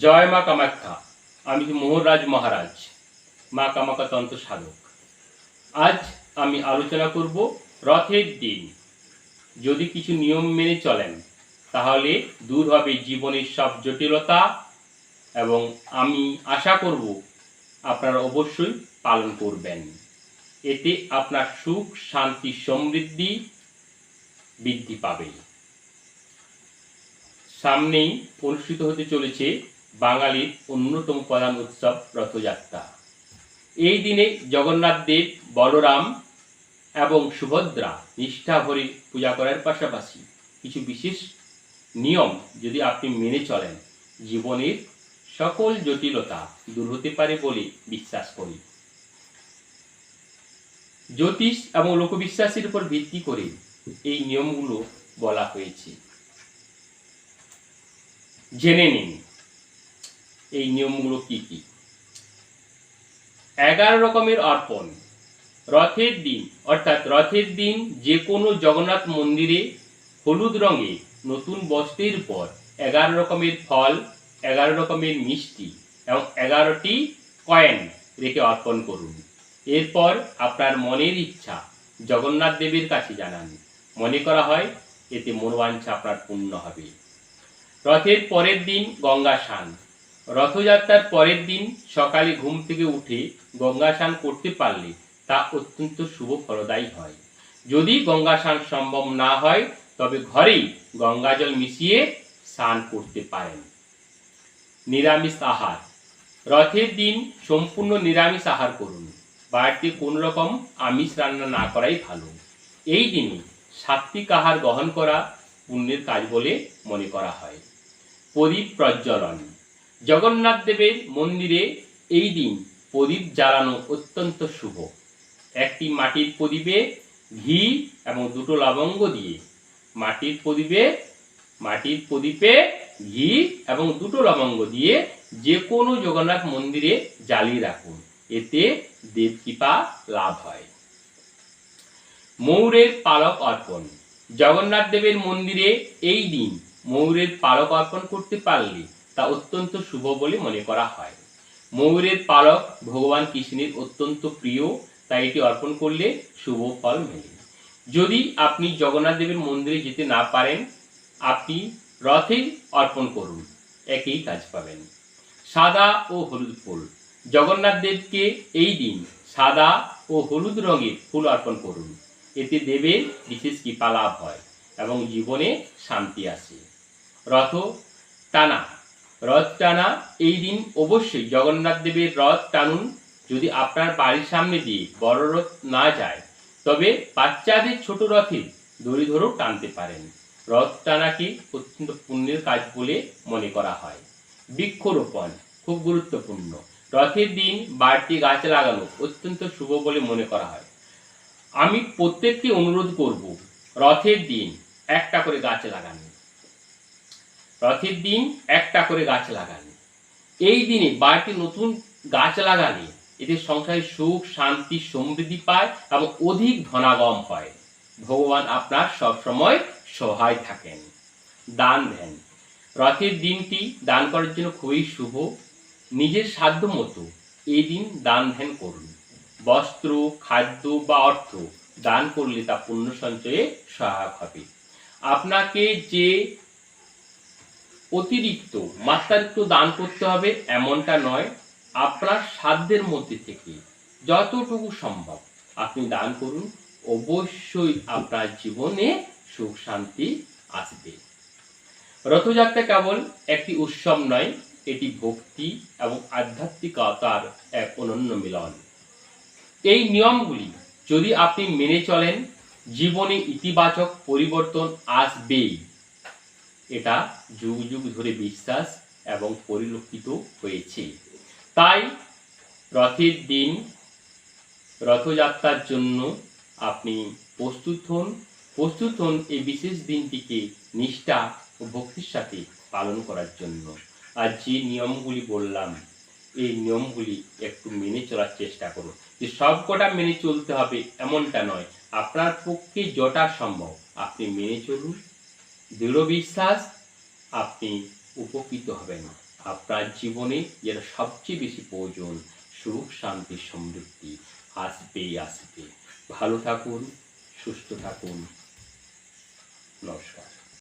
জয় মা কামাখ্যা, আমি মোহনরাজ মহারাজ, মা কামাখ্যা তন্ত্র সাধক। আজ আমি আলোচনা করব রথের দিন। যদি কিছু নিয়ম মেনে চলেন, তাহলে দূর হবে জীবনের সব জটিলতা এবং আমি আশা করব আপনারা অবশ্যই পালন করবেন। এতে আপনার সুখ, শান্তি, সমৃদ্ধি বৃদ্ধি পাবে। সামনেই অনুষ্ঠিত হতে চলেছে বাঙালির অন্যতম প্রধান উৎসব রথযাত্রা। এই দিনে জগন্নাথ দেব, বলরাম এবং সুভদ্রা নিষ্ঠা ভরে পূজা করার পাশাপাশি কিছু বিশেষ নিয়ম যদি আপনি মেনে চলেন, জীবনের সকল জটিলতা দূর হতে পারে বলে বিশ্বাস করি। জ্যোতিষ এবং লোকবিশ্বাসের উপর ভিত্তি করে এই নিয়মগুলো বলা হয়েছে। জেনে নিন এই নিয়মগুলো কি কি? এগারো রকমের অর্পণ। রথের দিন, অর্থাৎ রথের দিন যে কোনো জগন্নাথ মন্দিরে হলুদ রঙে নতুন বস্ত্রের পর এগারো রকমের ফল, এগারো রকমের মিষ্টি এবং এগারোটি কয়েন রেখে অর্পণ করুন। এরপর আপনার মনের ইচ্ছা জগন্নাথ দেবের কাছে জানান। মনে করা হয় এতে মনোবাঞ্ছা আপনার পূর্ণ হবে। রথের পরের দিন গঙ্গা স্নান। রথযাত্রার পরের দিন সকালে ঘুম থেকে উঠে গঙ্গা স্নান করতে পারলে তা অত্যন্ত শুভ ফলদায়ী হয়। যদি গঙ্গা স্নান সম্ভব না হয়, তবে ঘরেই গঙ্গা জল মিশিয়ে স্নান করতে পারেন। নিরামিষ আহার। রথের দিন সম্পূর্ণ নিরামিষ আহার করুন। বাড়িতে কোন রকম আমিষ রান্না না করাই ভালো। এই দিনে সাত্বিক আহার গ্রহণ করা পুণ্যের কাজ বলে মনে করা হয়। প্রদীপ প্রজ্বলন। জগন্নাথ দেবের মন্দিরে এই দিন প্রদীপ জ্বালানো অত্যন্ত শুভ। একটি মাটির প্রদীপে ঘি এবং দুটো লবঙ্গ দিয়ে মাটির প্রদীপে মাটির প্রদীপে ঘি এবং দুটো লবঙ্গ দিয়ে যে কোনো জগন্নাথ মন্দিরে জ্বালিয়ে রাখুন। এতে দেব কৃপা লাভ হয়। ময়ূরের পালক অর্পণ। জগন্নাথ দেবের মন্দিরে এই দিন ময়ূরের পালক অর্পণ করতে পারলে তা অত্যন্ত শুভ বলে মনে করা হয়। ময়ূরের পালক ভগবান কৃষ্ণের অত্যন্ত প্রিয়, তাই এটি অর্পণ করলে শুভ ফল মেলে। যদি আপনি জগন্নাথ দেবের মন্দিরে যেতে না পারেন, আপনি রথে অর্পণ করুন, একই কাজ পাবেন। সাদা ও হলুদ ফুল। জগন্নাথ দেবকে এই দিন সাদা ও হলুদ রঙের ফুল অর্পণ করুন। এতে দেবের বিশেষ কৃপা লাভ হয় এবং জীবনে শান্তি আসে। রথ টানা। রথ টানা, এই দিন অবশ্যই জগন্নাথ দেবের রথ টানুন। যদি আপনার বাড়ির সামনে দিয়ে বড় রথ না যায়, তবে বাচ্চাদের ছোট রথে দড়ি ধরেও টানতে পারেন। রথ টানাকে অত্যন্ত পুণ্যের কাজ বলে মনে করা হয়। বৃক্ষরোপণ খুব গুরুত্বপূর্ণ। রথের দিন বাড়তি গাছ লাগানো অত্যন্ত শুভ বলে মনে করা হয়। আমি প্রত্যেককে অনুরোধ করব, রথের দিন একটা করে গাছ লাগান। রথের দিন একটা করে গাছ লাগান এই দিনে বাড়িতে নতুন গাছ লাগালে এতে সংসারে সুখ, শান্তি, সমৃদ্ধি পায় এবং অধিক ধনাগম হয় ভগবান আপনার সবসময় সহায় থাকেন। দান দেন। রথের দিনটি দান করার জন্য খুবই শুভ। নিজের সাধ্য মতো এই দিন দান ধ্যান করুন। বস্ত্র, খাদ্য বা অর্থ দান করলে তা পুণ্য সঞ্চয়ে সহায়ক হবে। আপনাকে যে অতিরিক্ত মাত্রাতিরিক্ত দান করতে হবে এমনটা নয়, আপনার সাধ্যের মধ্যে থেকে যতটুকু সম্ভব আপনি দান করুন, অবশ্যই আপনার জীবনে সুখ শান্তি আসবে। রথযাত্রা কেবল একটি উৎসব নয়, এটি ভক্তি এবং আধ্যাত্মিকতার এক অনন্য মিলন। এই নিয়মগুলি যদি আপনি মেনে চলেন, জীবনে ইতিবাচক পরিবর্তন আসবেই। এটা যুগ যুগ ধরে বিশ্বাস এবং পরিলক্ষিত হয়েছে। তাই রথের দিন, রথযাত্রার জন্য আপনি প্রস্তুত হন প্রস্তুত হন এই বিশেষ দিনটিকে নিষ্ঠা ও ভক্তির সাথে পালন করার জন্য। আর যে নিয়মগুলি বললাম, এই নিয়মগুলি একটু মেনে চলার চেষ্টা করুন। যে সবকটা মেনে চলতে হবে এমনটা নয়, আপনার পক্ষে যটা সম্ভব আপনি মেনে চলুন। দৃঢ় বিশ্বাস আপনি উপকৃত হবেন আপনার জীবনে যেটা সবচেয়ে বেশি প্রয়োজন সুখ, শান্তি, সমৃদ্ধি। আসবেই আসবে। ভালো থাকুন, সুস্থ থাকুন। নমস্কার।